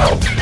Yeah.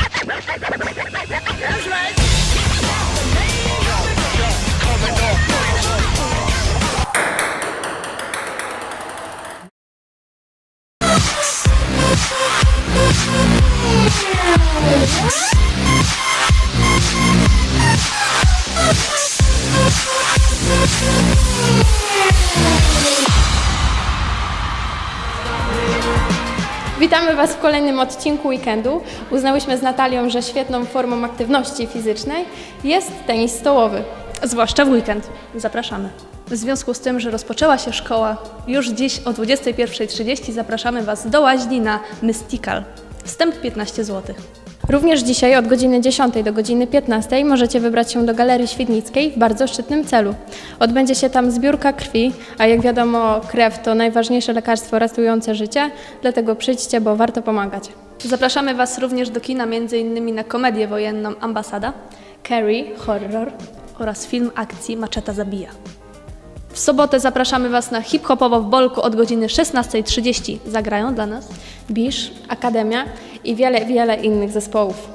Witamy Was w kolejnym odcinku weekendu. Uznałyśmy z Natalią, że świetną formą aktywności fizycznej jest tenis stołowy. Zwłaszcza w weekend. Zapraszamy. W związku z tym, że rozpoczęła się szkoła, już dziś o 21.30 zapraszamy Was do łaźni na Mystical. Wstęp 15 zł. Również dzisiaj od godziny 10 do godziny 15 możecie wybrać się do Galerii Świdnickiej w bardzo szczytnym celu. Odbędzie się tam zbiórka krwi, a jak wiadomo krew to najważniejsze lekarstwo ratujące życie, dlatego przyjdźcie, bo warto pomagać. Zapraszamy Was również do kina, m.in. na komedię wojenną Ambasada Carrie, horror. oraz film akcji Maczeta zabija. W sobotę zapraszamy Was na hip-hopowo w Bolku od godziny 16.30. Zagrają dla nas. Bisz, Akademia i wiele, wiele innych zespołów.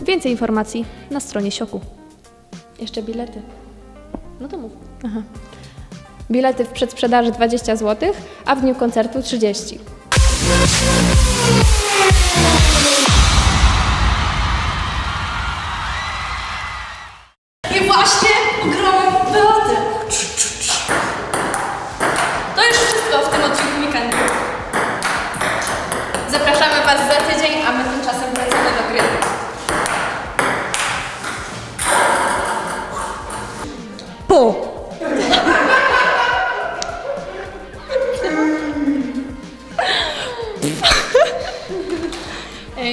Więcej informacji na stronie Sioku. Jeszcze bilety. No to mów. Bilety w przedsprzedaży 20 zł, a w dniu koncertu 30. Zapraszamy Was za tydzień, a my tymczasem wracamy do gry. Po!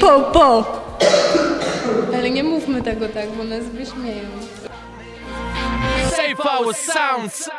Po, po! Ale nie mówmy tego tak, bo nas wyśmieją. Safe our sounds.